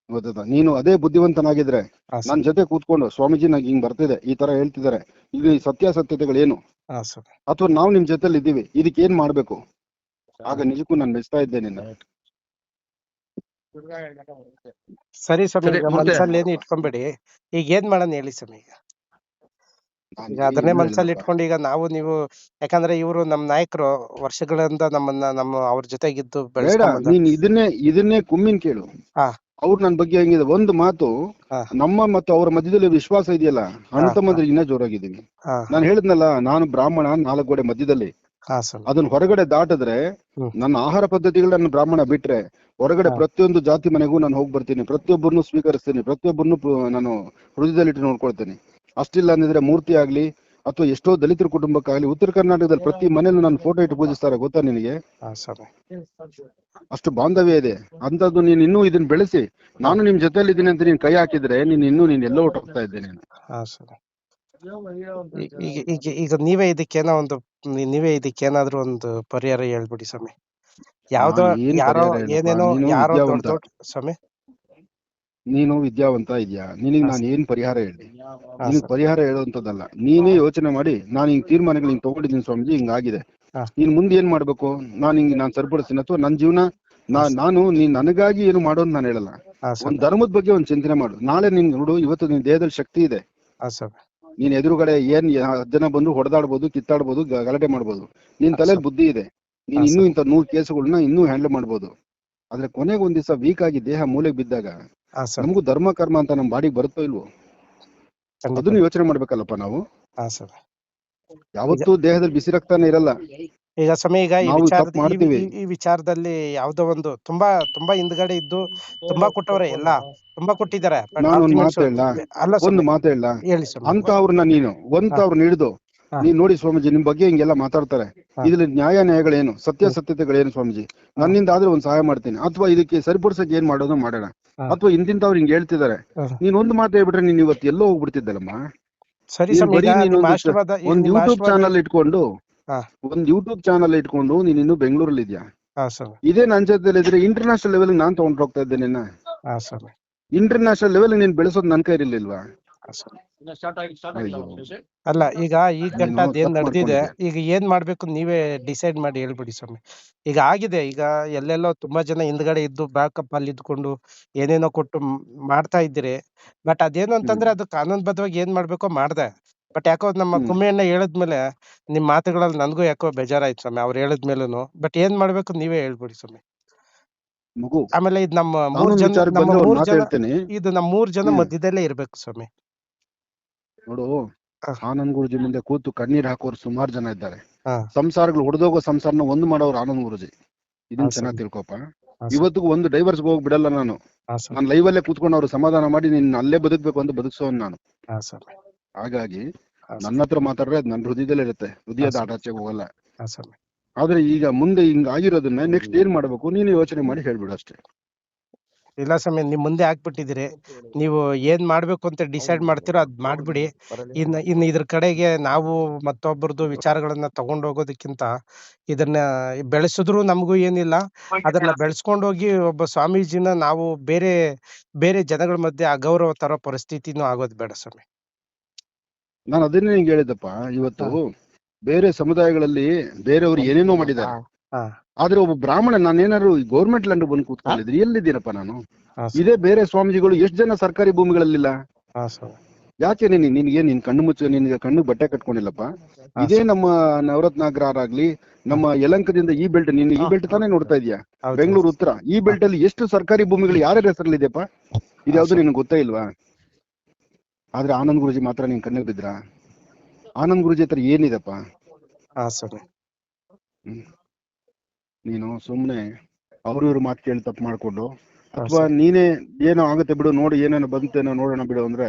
ಗೊತ್ತದ? ನೀನು ಅದೇ ಬುದ್ಧಿವಂತನಾಗಿದ್ರೆ ಹಾ ನನ್ ಸ್ವಾಮಿ ಜೊತೆ ಕೂತ್ಕೊಂಡು ಸ್ವಾಮೀಜಿ ನಂಗೆ ಹಿಂಗ್ ಬರ್ತಿದೆ ಈ ತರ ಹೇಳ್ತಿದ್ದಾರೆ ಇಲ್ಲಿ ಈ ಸತ್ಯಾಸತ್ಯತೆಗಳೇನು? ಹಾ ಸ್ವಾಮಿ ಅಥವಾ ನಾವು ನಿಮ್ ಜೊತೆಲಿ ಇದ್ದೀವಿ ಇದಕ್ಕೆ ಏನ್ ಮಾಡ್ಬೇಕು? ಆಗ ನಿಜಕ್ಕೂ ನಾನು ಮೆಚ್ತಾ ಇದ್ದೆ ನಿನ್ನ. ಸರಿ ಸ್ವಾಮಿ ಸರಿ, ಈಗ ಮುಂದೆ. ಮನ್ಸಲ್ಲಿ ಏನು ಇಟ್ಕೊಂಬೇಡಿ. ಈಗ ಏನ್ ಮಾಡೋಣ ಹೇಳಿ ಸ್ವಾಮಿ ಈಗ? ನಾನ್ ಈಗ ಅದನ್ನೇ ಏನು ಮನ್ಸಲ್ಲಿ. ಇಟ್ಕೊಂಡು ಈಗ ನಾವು ನೀವು ಯಾಕಂದ್ರೆ ಇವರು ನಮ್ಮ ನಾಯಕರು ವರ್ಷಗಳಿಂದ ನಮ್ಮನ್ನ ನಮ್ಮ ಅವ್ರ ಜೊತೆಗಿದ್ದು ಬೇಡ ಬೆಳೆಸ್ಕೊಂಡ್ ನೀನ್ ಇದನ್ನೇ ಇದನ್ನೇ ಕುಮ್ಮಿನ್ ಕೇಳು. ಹಾ. ಅವ್ರು ನನ್ ಬಗ್ಗೆ ಹೆಂಗಿದೆ? ಒಂದು ಮಾತು ನಮ್ಮ ಮತ್ತು ಅವರ ಮಧ್ಯದಲ್ಲಿ ವಿಶ್ವಾಸ ಇದೆಯಲ್ಲ? ಅಣ್ಣ ಇನ್ನೂ ಜೋರಾಗಿದ್ದೀವಿ ನಾನು ಹೇಳಿದ್ನಲ್ಲ ನಾನು ಬ್ರಾಹ್ಮಣ ನಾಲ್ಕು ಗೋಡೆ ಮಧ್ಯದಲ್ಲಿ. ಅದನ್ನ ಹೊರಗಡೆ ದಾಟಿದ್ರೆ. ನನ್ನ ಆಹಾರ ಪದ್ಧತಿಗಳನ್ನ ಬ್ರಾಹ್ಮಣ ಬಿಟ್ರೆ ಹೊರಗಡೆ ಪ್ರತಿಯೊಂದು ಜಾತಿ ಮನೆಗೂ ನಾನು ಹೋಗಿ ಬರ್ತೀನಿ. ಪ್ರತಿಯೊಬ್ಬರನ್ನು ಸ್ವೀಕರಿಸ್ತೀನಿ. ಪ್ರತಿಯೊಬ್ಬರನ್ನು ಪ್ರ- ನಾನು ಹೃದಯದಲ್ಲಿಟ್ಟು ನೋಡ್ಕೊಳ್ತೇನೆ. ಅಷ್ಟಿಲ್ಲ ಅಂದಿದ್ರೆ ಮೂರ್ತಿ ಆಗ್ಲಿ ಅಥವಾ ಎಷ್ಟೋ ದಲಿತರ ಕುಟುಂಬಕ್ಕಾಗಲಿ ಉತ್ತರ ಕರ್ನಾಟಕದಲ್ಲಿ ಪ್ರತಿ ಮನೆಯಲ್ಲೂ ನಾನು ಫೋಟೋ ಇಟ್ಟು ಪೂಜಿಸ್ತಾರೆ ಗೊತ್ತಾ ನಿನಗೆ? ಹಾ ಸ್ವಾಮಿ ಅಷ್ಟು ಬಾಂಧವ್ಯ ಇದೆ. ಅಂತದ್ದು ನೀನ್ ಇನ್ನೂ ಇದನ್ನ ಬೆಳೆಸಿ. ನಾನು ನಿಮ್ ಜೊತೆಲಿ ಇದ್ದೀನಿ ಅಂತ ನೀನ್ ಕೈ ಹಾಕಿದ್ರೆ ನೀನ್ ಇನ್ನೂ ನೀನ್ ಎಲ್ಲೋ ಹೊಟ್ಟೋಗ್ತಾ ಇದ್ದೆ ನೀನು. ಹಾ ಈಗ ಈಗ ಈಗ ನೀವೇ ಇದಕ್ಕೇನೋ ಒಂದು ನೀ- ನೀವೇ ಇದಕ್ಕೇನಾದ್ರೂ ಒಂದು ಪರಿಹಾರ ಹೇಳ್ಬಿಡಿ ಸ್ವಾಮಿ. ಯಾವ್ದೋ ನಾನ್ ಏನ್ ಯಾರೋ ಪರಿಹಾರ? ಏನೇನೋ ನೀನು ಯಾರೋ ದೊಡ್ಡ ವಿದ್ಯಾವಂತ. ದೊಡ್ಡ ಸ್ವಾಮಿ. ನೀನು ವಿದ್ಯಾವಂತ ಇದೆಯಾ? ನಿನಗೆ ನಾನು ಏನ್ ಪರಿಹಾರ ಹೇಳಿ ನಿನಗೆ ಪರಿಹಾರ ಹೇಳುವಂತದ್ದಲ್ಲ ನೀನೇ ಯೋಚನೆ ಮಾಡಿ ನಾನು ಹಿಂಗ್ ತೀರ್ಮಾನಗಳು ಹಿಂಗ್ ತಗೊಂಡಿದ್ದೀನಿ ಸ್ವಾಮೀಜಿ ಹಿಂಗಾಗಿದೆ. ನೀನ್ ಮುಂದೆ ಏನ್ ಮಾಡ್ಬೇಕು? ನಾನು ಹಿಂಗ್ ನಾನು ಸರಿಪಡಿಸ್ತೀನಿ ಅಥವಾ ನನ್ ಜೀವನ ನಾ ನಾನು ನೀನ್ ನನಗಾಗಿ ಏನು ಮಾಡೋದು ನಾನು ಹೇಳಲ್ಲ. ಒಂದ್ ಧರ್ಮದ ಬಗ್ಗೆ ಒಂದ್ ಚಿಂತನೆ ಮಾಡು. ನಾಳೆ ನಿನ್ ನೋಡು ಇವತ್ತು ನಿನ್ ದೇಹದಲ್ಲಿ ಶಕ್ತಿ ಇದೆ. ನೀನ್ ಎದುರುಗಡೆ ಏನ್ ಜನ ಬಂದು ಹೊಡೆದಾಡ್ಬೋದು ಕಿತ್ತಾಡ್ಬೋದು ಗಲಾಟೆ ಮಾಡ್ಬೋದು. ನಿನ್ ತಲೆಯಲ್ಲಿ ಬುದ್ಧಿ ಇದೆ. ನೀನ್ ಇನ್ನೂ ಇಂತ ನೂರ್ ಕೇಸುಗಳನ್ನ ಇನ್ನೂ ಹ್ಯಾಂಡಲ್ ಮಾಡ್ಬೋದು. ಆದ್ರೆ ಕೊನೆಗೆ ಒಂದ್ ದಿವಸ ವೀಕ್ ಆಗಿ ದೇಹ ಮೂಲೆಗೆ ಬಿದ್ದಾಗ ಹಾ ಸರ್. ನಮಗೂ ಧರ್ಮ ಕರ್ಮ ಅಂತ ನಮ್ ಬಾಡಿಗೆ ಬರುತ್ತೋ ಇಲ್ವೋ? ಅದನ್ನು ಯೋಚನೆ ಮಾಡ್ಬೇಕಲ್ಲಪ್ಪ ನಾವು? ಹಾ ಸರ್. ಯಾವತ್ತೂ ದೇಹದಲ್ಲಿ ಬಿಸಿ ರಕ್ತನೇ ಇರಲ್ಲ. ಈಗ ಸ್ವಾಮಿ ಈಗ ಈ ನಾವು ವಿಚಾರದ ತಪ್ಪು ಈ ಮಾಡ್ತೀವಿ. ಈ- ಈ ವಿಚಾರದಲ್ಲಿ ಯಾವ್ದೋ ಒಂದು ತುಂಬಾ ತುಂಬಾ ಹಿಂದ್ಗಡೆ ಇದ್ದು ತುಂಬಾ ಕೊಟ್ಟವ್ರೆ ಎಲ್ಲ. ತುಂಬಾ ಕೊಟ್ಟಿದ್ದಾರೆ. but ನಾನು ಒಂದ್ ಮಾತು ಹೇಳ ಅಲ್ಲ ಒಂದು ಸ್ವಾಮಿ ಮಾತು ಹೇಳ ಹೇಳಿ ಸ್ವಾಮಿ ಅಂತವ್ರನ್ನ ನೀನು ಒಂತ ಹಿಡಿದು ಹಾ. ನೀನ್ ನೋಡಿ ಸ್ವಾಮೀಜಿ ನಿಮ್ ಬಗ್ಗೆ ಹಿಂಗೆಲ್ಲ ಮಾತಾಡ್ತಾರೆ. ಹಾ. ಇದ್ರಲ್ಲಿ ನ್ಯಾಯ ನ್ಯಾಯಗಳೇನು? ಸತ್ಯಾಸತ್ಯತೆಗಳೇನು ಸ್ವಾಮೀಜಿ? ನನ್ನಿಂದ ಆದ್ರೆ ಒಂದ್ ಸಹಾಯ ಮಾಡ್ತೀನಿ. ಅಥವಾ ಇದಕ್ಕೆ ಸರಿಪಡಿಸಕ್ ಏನ್ ಮಾಡೋದು ಮಾಡೋಣ. ಅಥವಾ ಇಂತಿಂತವ್ರು ಹಿಂಗ್ ಹೇಳ್ತಿದಾರೆ. ನೀನ್ ಒಂದ್ ಮಾತು ಹೇಳ್ಬಿಟ್ರೆ ನೀನ್ ಇವತ್ತು ಎಲ್ಲೋ ಹೋಗ್ಬಿಡ್ತಿದ್ದಲ್ಲಮ್ಮ? ಸರಿ ಒಂದು ಯೂಟ್ಯೂಬ್ ಚಾನಲ್ ಇಟ್ಕೊಂಡು. ಒಂದ್ ಯೂಟ್ಯೂಬ್ ಚಾನಲ್ ಇಟ್ಕೊಂಡು ನೀನ್ ಇನ್ನು ಬೆಂಗಳೂರಲ್ಲಿ ಇದ್ಯಾ? ಇದೇ ನನ್ ಜೊತೆಲಿ ಇದ್ರೆ ಇಂಟರ್ನ್ಯಾಷನಲ್ ಲೆವೆಲ್ ನಾನ್ ತಗೊಂಡ್ ಹೋಗ್ತಾ ಇದ್ದೇನೆ ಇಂಟರ್ನ್ಯಾಷನಲ್ ಲೆವೆಲ್ ನೀನ್ ಬೆಳೆಸೋದ್ ನನ್ ಅಯ್ಯೋ. ಅಲ್ಲ ಈಗ ಈ ಗಂಟ ನೀನು ಅದೇನ್ ನಡೆದಿದೆ ಈಗ ಏನ್ ಮಾಡ್ಬೇಕು ನೀವೇ ಡಿಸೈಡ್ ಮಾಡಿ ಹೇಳ್ಬಿಡಿ ಸ್ವಾಮಿ. ಈಗ ಆಗಿದೆ ಈಗ ಎಲ್ಲೆಲ್ಲೋ ತುಂಬಾ ಜನ ಹಿಂದ್ಗಡೆ ಇದ್ದು ಬ್ಯಾಕಪ್ ಅಲ್ಲಿ ಇದ್ಕೊಂಡು ಏನೇನೋ ಕೊಟ್ಟು ಮಾಡ್ತಾ ಇದ್ದೀರಿ. ಬಟ್ ಅದೇನು ಅಂತಂದ್ರೆ ಅದು ಕಾನೂನುಬದ್ಧವಾಗಿ ಏನ್ ಮಾಡ್ಬೇಕೋ ಮಾಡ್ದೆ. ಬಟ್ ಯಾಕೋ ನಮ್ಮ ಕುಮ್ಮೆಯನ್ನ ಕುಮ್ಮಿಯಣ್ಣ ಹೇಳಿದ್ಮೇಲೆ ನಿಮ್ ಮಾತುಗಳಲ್ಲಿ ನನ್ಗೂ ಯಾಕೋ ಬೇಜಾರಾಯ್ತು ಸ್ವಾಮಿ ಅವ್ರು ಹೇಳಿದ್ಮೇಲೂನು. ಬಟ್ ಏನ್ ಮಾಡ್ಬೇಕು ನೀವೇ ಹೇಳ್ಬಿಡಿ ಸ್ವಾಮಿ. ಮಗು ಆಮೇಲೆ ಇದು ನಮ್ಮ ಮೂರ್ ಜನ ನಮ್ಮ ಮೂರ್ ಜನ ಇದು ನಮ್ಮ ಮೂರ್ ಜನ ಮಧ್ಯದಲ್ಲೇ ಇರ್ಬೇಕು ಸ್ವಾಮಿ. ನೋಡು. ಆನಂದ್ ಗುರುಜಿ ಮುಂದೆ ಕೂತು ಕಣ್ಣೀರ್ ಹಾಕೋರು ಸುಮಾರು ಜನ ಇದ್ದಾರೆ. ಹಾ. ಸಂಸಾರಗಳು ಹೊಡೆದೋಗೋ ಸಂಸಾರನ ಒಂದು ಮಾಡೋರು ಆನಂದ್ ಗುರುಜಿ. ಇದನ್ನ ಹಾ, ಚೆನ್ನಾಗಿ ಇವತ್ತು ತಿಳ್ಕೊಪ ಹಾ, ಇವತ್ತಿಗೂ ಒಂದು ಡೈವರ್ಸ್ ಹೋಗಿ ಬಿಡಲ್ಲ ನಾನು. ಹಾ ಸರ್ ನಾನು ಲೈವ್ ಅಲ್ಲೇ ಕೂತ್ಕೊಂಡು ಅವ್ರು ಸಮಾಧಾನ ಮಾಡಿ ನಿನ್ನ ಅಲ್ಲೇ ಬದುಕ್ಬೇಕು ಅಂತ ಬದುಕ್ಸೋನ್ ನಾನು. ಹಾ ಸರ್ ಹಾಗಾಗಿ ಹಾ ಸರ್. ನನ್ನ ಹತ್ರ ಮಾತಾಡ್ರೆ ಅದು ನನ್ನ ಹೃದಯದಲ್ಲೇ ಇರುತ್ತೆ. ಹೃದಯದ ಹಾ, ಹೋಗಲ್ಲ. ಹಾ ಸರ್ ಆದ್ರೆ ಈಗ ಮುಂದೆ ಹಿಂಗ್ ಆಗಿರೋದನ್ನ ನೆಕ್ಸ್ಟ್ ಏನ್ ಮಾಡ್ಬೇಕು? ನೀನು ಯೋಚನೆ ಮಾಡಿ ಹೇಳ್ಬಿಡು ಅಷ್ಟೇ. ಇಲ್ಲ ಸ್ವಾಮಿ ನಿಮ್ ಮುಂದೆ ಹಾಕ್ಬಿಟ್ಟಿದಿರಿ ನೀವು ಏನ್ ಮಾಡ್ಬೇಕು ಅಂತ ಡಿಸೈಡ್ ಮಾಡ್ತೀರೋ ಅದ್ ಮಾಡ್ಬಿಡಿ. ಇನ್ ಇನ್ ಇದ್ರ ಕಡೆಗೆ ನಾವು ಮತ್ತೊಬ್ಬರದು ವಿಚಾರಗಳನ್ನ ತಗೊಂಡ್ ಹೋಗೋದಕ್ಕಿಂತ ಇದನ್ನ ಬೆಳೆಸಿದ್ರು ನಮಗೂ ಏನಿಲ್ಲ. ಅದನ್ನ ಬೆಳೆಸ್ಕೊಂಡ್ ಹೋಗಿ ಒಬ್ಬ ಸ್ವಾಮೀಜಿನ ನಾವು ಬೇರೆ ಬೇರೆ ಜನಗಳ ಮಧ್ಯೆ ಅಗೌರವ ತರೋ ಪರಿಸ್ಥಿತಿನೂ ಆಗೋದ್ ಬೇಡ ಸ್ವಾಮಿ. ನಾನು ಅದನ್ನೇ ನಿಂಗೆ ಹೇಳಿದಪ್ಪ ಇವತ್ತು ಬೇರೆ ಸಮುದಾಯಗಳಲ್ಲಿ ಬೇರೆಯವರು ಏನೇನೋ ಮಾಡಿದ್ದಾರೆ. ಹಾ. ಆದ್ರೆ ಒಬ್ಬ ಬ್ರಾಹ್ಮಣ ನಾನೇನಾದ್ರು ಗೌರ್ಮೆಂಟ್ ಲ್ಯಾಂಡ್ ಬಂದು ಕೂತ್ಕೊಂಡಿದ್ರೆ ಎಲ್ಲಿದ್ದೀನಪ್ಪ ನಾನು? ಇದೇ ಬೇರೆ ಸ್ವಾಮೀಜಿಗಳು ಎಷ್ಟು ಜನ ಸರ್ಕಾರಿ ಭೂಮಿಗಳಲ್ಲಿಲ್ಲ? ಯಾಕೆ ನೀನು ನಿನ್ಗೆ ನಿನ್ ಕಣ್ಣು ಮುಚ್ಚ ನಿನ್ಗೆ ಕಣ್ಣು ಬಟ್ಟೆ ಕಟ್ಕೊಂಡಿಲ್ಲಪ್ಪ? ಇದೇ ನಮ್ಮ ನವರತ್ನ ಆಗ್ಲಿ ನಮ್ಮ ಯಲಂಕದಿಂದ ಈ ಬೆಲ್ಟ್ ನೀನು ಈ ಬೆಲ್ಟ್ ತಾನೇ ನೋಡ್ತಾ ಇದೀಯಾ. ಬೆಂಗಳೂರು ಉತ್ತರ ಈ ಬೆಲ್ಟ್ ಅಲ್ಲಿ ಎಷ್ಟು ಸರ್ಕಾರಿ ಭೂಮಿಗಳು ಯಾರ್ಯಾರ ಹೆಸರಲ್ಲಿದೆಯಪ್ಪ? ಇದ್ಯಾವ್ದು ನಿನ್ಗೆ ಗೊತ್ತೇ ಇಲ್ವಾ? ಆದ್ರೆ ಆನಂದ್ ಗುರುಜಿ ಮಾತ್ರ ನೀನ್ ಕಣ್ಣಿಗೆ ಬಿದ್ರ ಆನಂದ್ ಗುರುಜಿ ಹತ್ರ ಏನಿದೆಪ್ಪ? ಹಾ ನೀನು ಸುಮ್ನೆ ಅವ್ರ ಇವ್ರ ಮಾತು ಕೇಳಿ ತಪ್ಪು ಮಾಡ್ಕೊಂಡು ಅಥವಾ. ನೀನೇ ಏನೋ ಆಗುತ್ತೆ ಬಿಡು ನೋಡಿ ಏನೇನೋ ಬಂತೇನೋ ನೋಡೋಣ ಬಿಡು ಅಂದ್ರೆ.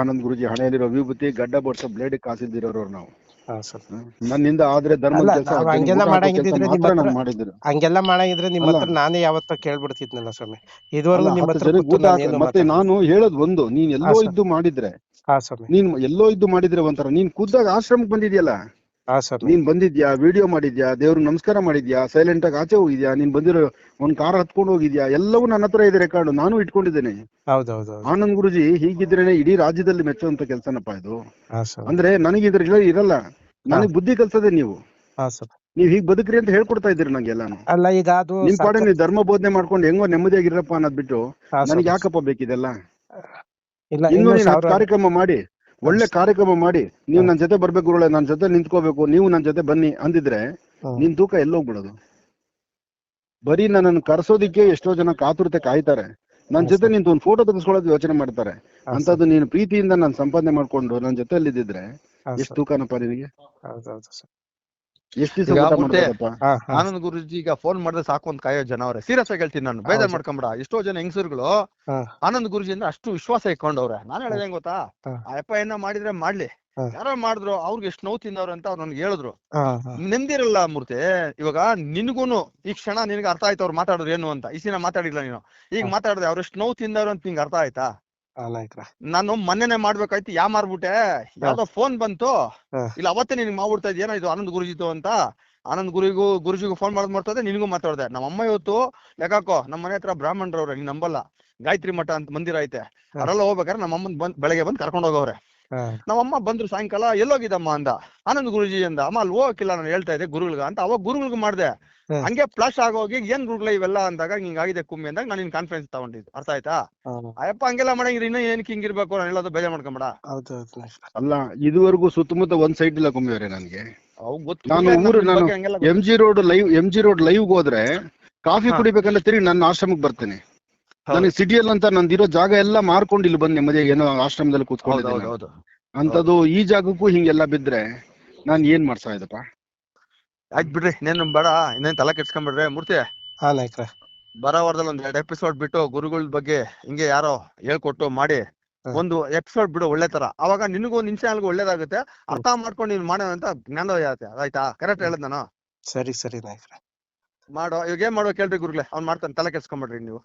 ಆನಂದ್ ಗುರುಜಿ ಹಣೆಯಲ್ಲಿರೋ ವಿಭೂತಿ ಗಡ್ಡ ಬಡ್ಸ ಬ್ಲೇಡ್ ಕಾಸಿದ್ದಿರೋರು ನಾವು. ನನ್ನಿಂದ ಆದ್ರೆ ಧರ್ಮದ ಕೆಲಸ ಮಾಡಿದ್ರು ಹಂಗೆಲ್ಲ ಮಾಡಂಗಿದ್ರೆ ನಿಮ್ಮ. ಹತ್ರ ನಾನೇ ಯಾವತ್ತೋ ಕೇಳ್ಬಿಡ್ತಿದ್ನಲ್ಲ ಸ್ವಾಮಿ. ಇದುವರೆಗೂ ನಿಮ್ಮ ಹತ್ರ ಮತ್ತೆ ನಾನು ಹೇಳೋದ್ ಒಂದು ನೀನ್ ಎಲ್ಲೋ ಇದ್ದು ಮಾಡಿದ್ರೆ ನೀನ್ ಎಲ್ಲೋ ಇದ್ದು ಮಾಡಿದ್ರೆ ಒಂಥರ ನೀನ್ ಕೂದ್ದಾಗ ಆಶ್ರಮಕ್ಕೆ ಬಂದಿದ್ಯಲ್ಲ? ಹಾ ಸ್ವಾಮಿ ನೀನ್ ಬಂದಿದ್ಯಾ? ವಿಡಿಯೋ ಮಾಡಿದ್ಯಾ? ದೇವ್ರಿಗೆ ನಮಸ್ಕಾರ ಮಾಡಿದ್ಯಾ? ಸೈಲೆಂಟ್ ಆಗಿ ಆಚೆ ಹೋಗಿದ್ಯಾ? ನೀನ್ ಬಂದಿರೋ ಒಂದ್ ಕಾರ್ ಹತ್ಕೊಂಡು ಹೋಗಿದ್ಯಾ? ಎಲ್ಲವೂ ನನ್ನ ಹತ್ರ ಇದೆ ರೆಕಾರ್ಡ್ ನಾನು ಇಟ್ಕೊಂಡಿದ್ದೇನೆ. ಹೌದೌದು ಆನಂದ್ ಗುರುಜಿ ಹೀಗಿದ್ರೇನೆ ಇಡೀ ರಾಜ್ಯದಲ್ಲಿ ಮೆಚ್ಚುವಂತ ಕೆಲಸನಪ್ಪ ಇದು. ಹಾ ಸ್ವಾಮಿ ಅಂದ್ರೆ ನನಗೆ ಇದ್ರ ಇರಲ್ಲ. ನನಗ್ ಬುದ್ಧಿ ಕಲ್ಸದೆ ನೀವು. ಹಾ ಸ್ವಾಮಿ ನೀವ್ ಹೀಗ್ ಬದುಕ್ರಿ ಅಂತ ಹೇಳ್ಕೊಡ್ತಾ ಇದ್ದೀರಿ ನಂಗೆಲ್ಲಾನು ಅಲ್ಲ ಈಗ ಅದು ನಿಮ್ ಸರ್ಕ- ನೀವು ಧರ್ಮ ಬೋಧನೆ ಮಾಡ್ಕೊಂಡು ಹೆಂಗೋ ನೆಮ್ಮದಿಯಾಗಿರಪ್ಪ ಅನ್ನೋದ್ ಬಿಟ್ಟು ಹಾ ನನಗೆ ಸ್ವಾಮಿ. ಯಾಕಪ್ಪ ಬೇಕಿದೆಲ್ಲ ಇಲ್ಲ ಇನ್ನು ಇನ್ನೂ ನೀನ್ ಹತ್ತು ಸಾವಿರ ಕಾರ್ಯಕ್ರಮ ಮಾಡಿ. ಒಳ್ಳೆ ಕಾರ್ಯಕ್ರಮ ಮಾಡಿ ನೀವು ನನ್ ಜೊತೆ ಬರ್ಬೇಕು ಗುರುಗಳೇ ನನ್ನ ಜೊತೆ ನಿಂತ್ಕೋಬೇಕು ನೀವು ನನ್ನ ಜೊತೆ ಬನ್ನಿ ಅಂದಿದ್ರೆ. ನಿನ್ ತೂಕ ಎಲ್ಲೋಗ್ಬಿಡೋದು ಬರೀ ನನ್ನನ್ನು ಕರ್ಸೋದಿಕ್ಕೆ ಎಷ್ಟೋ ಜನ ಕಾತುರತೆ ಕಾಯ್ತಾರೆ. ನನ್ ಜೊತೆ ನಿಂತು ಒಂದ್ ಫೋಟೋ ತೆಗೆಸ್ಕೊಳ್ಳೋದು ಯೋಚನೆ ಮಾಡ್ತಾರೆ. ಅಂತದ್ದು ನೀನು ಪ್ರೀತಿಯಿಂದ ನಾನು ಸಂಪಾದನೆ ಮಾಡ್ಕೊಂಡು ನನ್ ಜೊತೆ ಇದ್ದಿದ್ರೆ ಎಷ್ಟು. ತೂಕನಪ್ಪ ನಿನಗೆ. ಎಷ್ಟು ದಿವಸ ಆನಂದ್ ಗುರುಜಿ ಈಗ ಫೋನ್ ಮಾಡಿದ್ರೆ ಸಾಕು ಅಂತ ಕಾಯೋ ಜನ ಅವ್ರೆ. ಸೀರಿಯಸ್ ಆಗಿ ಹೇಳ್ತೀನಿ ನಾನು. ಬೇಜಾರ್. ಮಾಡ್ಕೊಂಬಿಡ. ಎಷ್ಟೋ ಜನ ಹೆಂಗಸರುಗಳು ಆನಂದ್ ಗುರುಜಿ ಅಂದ್ರೆ ಅಷ್ಟು ವಿಶ್ವಾಸ ಇಟ್ಕೊಂಡವ್ರೆ. ನಾನು ಹೇಳೋದ್ ಹೆಂಗ್ ಗೊತ್ತಾ. ಆ ಅಪ್ಪ ಏನ ಮಾಡಿದ್ರೆ ಮಾಡ್ಲಿ. ಯಾರೋ ಮಾಡಿದ್ರು ಅವ್ರಿಗೆ ಎಷ್ಟು ನೋವು ತಿಂದವ್ರೆ ಅಂತ ಅವ್ರು ನನ್ಗೆ ಹೇಳಿದ್ರು. ನೆಮ್ಮದಿರಲ್ಲ ಮೂರ್ತಿ. ಇವಾಗ ನಿನ್ಗೂನು ಈ ಕ್ಷಣ ನಿನ್ಗೆ ಅರ್ಥ ಆಯ್ತು ಅವ್ರು ಮಾತಾಡಿದ್ರು ಏನು ಅಂತ. ಈ ಸಿನ ಮಾತಾಡಿಲ್ಲ ನೀನು. ಈಗ. ಮಾತಾಡಿದ್ರೆ ಅವ್ರು ಎಷ್ಟು ನೋವು ತಿಂದವ್ರು ಅಂತ ನಿಂಗೆ ಅರ್ಥ ಆಯ್ತಾ? ನಾನು ಮೊನ್ನೆನೆ ಮಾಡ್ಬೇಕಾಯ್ತು ಯಾ ಮಾರ್ಬಿಟ್ಟೆ? ಯಾವ್ದೋ ಫೋನ್ ಬಂತು. ಇಲ್ಲ ಅವತ್ತೇ ನಿನ್ಗೆ ಮಾಡ್ಬಿಡ್ತಾ ಇದ್ ಇದು ಆನಂದ್ ಗುರುಜಿತು ಅಂತ. ಆನಂದ್ ಗುರಿಗೂ ಗುರುಜಿಗೂ ಫೋನ್ ಮಾಡ್ ಮಾಡ್ತದೆ ನಿನಗೂ ಮಾತಾಡ್ದೆ. ನಮ್ಮ ಅಮ್ಮ ಇವತ್ತು ಲೆಕ್ಕಾಕೋ ನಮ್ಮ ಮನೆ ಹತ್ರ ಬ್ರಾಹ್ಮಣರವ್ರೆ ನೀನ್ ನಂಬಲ್ಲ. ಗಾಯತ್ರಿ ಮಠ ಅಂತ ಮಂದಿರ ಐತೆ. ಅವರೆಲ್ಲ ಹೋಗ್ಬೇಕಾದ್ರೆ ನಮ್ಮ ಅಮ್ಮನ್ ಬಂದ್ ಬೆಳಗ್ಗೆ ಬಂದ್ ಕರ್ಕೊಂಡ್ ಹೋಗವ್ರೆ. ನಮ್ಮಮ್ಮ ಬಂದ್ರು ಸಾಯಂಕಾಲ ಎಲ್ಲೋಗಿದಮ್ಮ ಅಂದ. ಆನಂದ್ ಗುರುಜಿ ಅಂದ ಅಮ್ಮ ಅಲ್ಲಿ ಹೋಗಕ್ಕಿಲ್ಲ ನಾನು ಹೇಳ್ತಾ ಇದ್ದೆ ಗುರುಗಳ್ಗ ಅಂತ. ಅವಾಗ ಗುರುಗಳಿಗೆ ಮಾಡ್ದೆ. ಹಂಗೆ ಫ್ಲಾಶ್ ಆಗೋಗಿ ಏನ್ ಗುರುಗಳ ಇವೆಲ್ಲ? ಅಂದಾಗ ಹಿಂಗಾಗಿದೆ ಕುಮ್ಮಿ ಅಂದಾಗ ನಾನು ನಿನ್ ಕಾನ್ಫಿಡೆನ್ಸ್ ತಗೊಂಡಿದ್ದು. ಅರ್ಥ ಆಯ್ತಾ? ಅಯ್ಯಪ್ಪ ಹಂಗೆಲ್ಲ ಮಾಡಂಗಿದ್ರೆ ಇನ್ನೂ ಏನಕ್ಕೆ ಹಿಂಗಿರ್ಬೇಕು ನಾನು ಹೇಳೋದು ಬೇಜಾರ್ ಮಾಡ್ಕೊಂಬೇಡ. ಹೌದು ಹೌದು. ಅಲ್ಲ ಇದುವರೆಗೂ ಸುತ್ತಮುತ್ತ ಒಂದ್ ಸೈಡ್ ಇಲ್ಲ ಕುಮ್ಮಿಯವರೇ ನನಗೆ. ನನ್ಗೆ ಗೊತ್ತು. ನಾನು ಊರು ನಾನು M G road live M G road live ಹೋದ್ರೆ ಕಾಫಿ. ಕುಡಿಬೇಕಂದ್ರೆ ತಿರುಗಿ ನನ್ನ ಆಶ್ರಮಕ್ಕೆ ಬರ್ತೇನೆ. ನನಗೆ ಸಿಟಿಯಲ್ಲಿ ಅಂತ ನಂದಿರೋ ಜಾಗ ಎಲ್ಲ ಮಾರ್ಕೊಂಡು ಇಲ್ಲಿ ಬಂದು ನೆಮ್ಮದಿಯಾಗಿ ಏನೋ ಆಶ್ರಮದಲ್ಲಿ ಕೂತ್ಕೊಂಡಿದ್ದೆ ಕೂತ್ಕೊಂಡಿದ್ದೇನೆ ಹೌದು ಅಂತದ್ದು ಈ ಜಾಗಕ್ಕೂ ಹಿಂಗೆಲ್ಲ ಬಿದ್ರೆ ನಾನ್ ಏನ್ ಮಾಡ್ಸಾ ಇದಪ್ಪ? ಆಯ್ತು ಬಿಡ್ರಿ ಇನ್ನೇನು ಬೇಡ ಇನ್ನೇನ್ ತಲೆ ಕೆಡ್ಸ್ಕೊಂಬಿಡ್ರಿ ಮೂರ್ತಿ ಹಾ ನಾಯ್ಕ್ರೆ. ಬರೋ ವಾರದಲ್ಲಿ ಒಂದ್ ಎರಡು ಎಪಿಸೋಡ್ ಬಿಟ್ಟು ಗುರುಗಳ ಬಗ್ಗೆ ಹಿಂಗೆ ಯಾರೋ ಹೇಳ್ಕೊಟ್ಟು ಮಾಡಿ. ಒಂದು ಎಪಿಸೋಡ್ ಬಿಡು ಒಳ್ಳೆ ತರ. ಅವಾಗ ನಿನಗೂ ನಿನ್ ಚಾನಲ್ಗೂ ಒಳ್ಳೇದಾಗುತ್ತೆ. ಅರ್ಥ ಮಾಡ್ಕೊಂಡು ನೀನ್ ಮಾಡೋ ಅಂತ ಜ್ಞಾನ ಆಗುತ್ತೆ. ಆಯ್ತಾ? ಕರೆಕ್ಟ್ ಹೇಳದ್ ನಾನು? ಸರಿ ಸರಿ ನಾಯ್ಕ್ರೆ. ಮಾಡೋ ಇವಾಗ ಏನ್ ಮಾಡೋ ಕೇಳ್ರಿ ಗುರುಗಳೇ? ಅವ್ನ್ ಮಾಡ್ತಾನೆ ತಲೆ ಕೆಡ್ಸ್ಕೊಂಬಿಡ್ರಿ ನೀವು.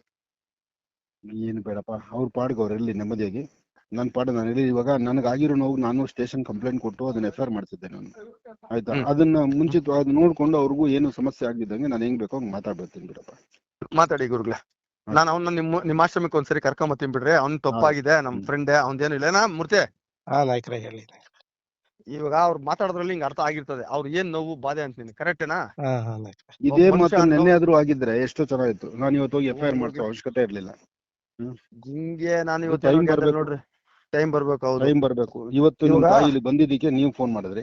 ಏನು ಬೇಡಪ್ಪ ಅವ್ರ ಪಾಡ್ಗೆ ಅವ್ರು ಎಲ್ಲಿ ನೆಮ್ಮದಿಯಾಗಿ. ನನ್ನ ಪಾಡ ನಾನು ಹೇಳಿ ಇವಾಗ ನನಗಾಗಿರೋ ನೋವು ನಾನು ಸ್ಟೇಷನ್ ಕಂಪ್ಲೇಂಟ್ ಕೊಟ್ಟು ಅದನ್ನ ಎಫ್ ಐ ಆರ್ ಮಾಡ್ತಿದ್ದೆ ನಾನು. ಆಯ್ತಾ? ಅದನ್ನ ಅದನ್ನ ಅದು ನೋಡ್ಕೊಂಡು ಅವ್ರಿಗೂ ಏನು ಸಮಸ್ಯೆ ಆಗಿದ್ದಂಗೆ ನಾನು ಹೆಂಗ್ ಬೇಕೋ ಹಂಗ್ ಮಾತಾಡ್ಬಿಡ್ತೀನಿ ಬಿಡಪ್ಪ. ಮಾತಾಡಿ ಗುರುಗಳೇ. ನಾನು ಅವ್ನ ನಿಮ್ಮ ನಿಮ್ಮ ಆಶ್ರಮಕ್ಕೆ ಒಂದ್ಸರಿ ಕರ್ಕೊಂಬತ್ತೀನಿ ಬಿಡ್ರಿ. ಅವ್ನ್ ತಪ್ಪಾಗಿದೆ ನಮ್. ಫ್ರೆಂಡ್ ಅವ್ನ್ದೇನು ಇಲ್ಲ. ನಾ ಮೂರ್ತಿ? ಹಾ ನಾಯ್ಕ್ರೆ ಹೇಳಿ. ಇವಾಗ ಅವ್ರು ಮಾತಾಡೋದ್ರಲ್ಲಿ ಹಿಂಗ್ ಅರ್ಥ ಆಗಿರ್ತದೆ. ಅವ್ರು ಏನ್ ನೋವು ಬಾಧೆ ಅಂತೀನಿ. ಕರೆಕ್ಟೇನಾ ಇದೇ ಮಾತು ನೆನ್ನೆ ಆದ್ರೂ ಆಗಿದ್ರೆ ಎಷ್ಟೋ ಚೆನ್ನಾಗಿತ್ತು. ನಾನು ಇವತ್ತು ಹೋಗಿ ಎಫ್ ಐ ಆರ್ ಹೋಗಿ- ಅವಶ್ಯಕತೆ ಇರ್ಲಿಲ್ಲ. ಹಿಂಗೆ ನಾನು ಇವತ್ತು ಏನೋ ಹೇಳ್ದೆ ಬರ್ಬೇಕು. ನೋಡ್ರಿ. ಟೈಮ್ ಬರ್ಬೇಕು ಹೌದು. ಟೈಮ್ ಬರ್ಬೇಕು. ಇವತ್ತು ನಿಮ್ ಇವಾಗ- ತಾಯಿ ಇಲ್ಲಿ ಬಂದಿದ್ದಕ್ಕೆ ನೀವು ಫೋನ್ ಮಾಡಿದ್ರಿ.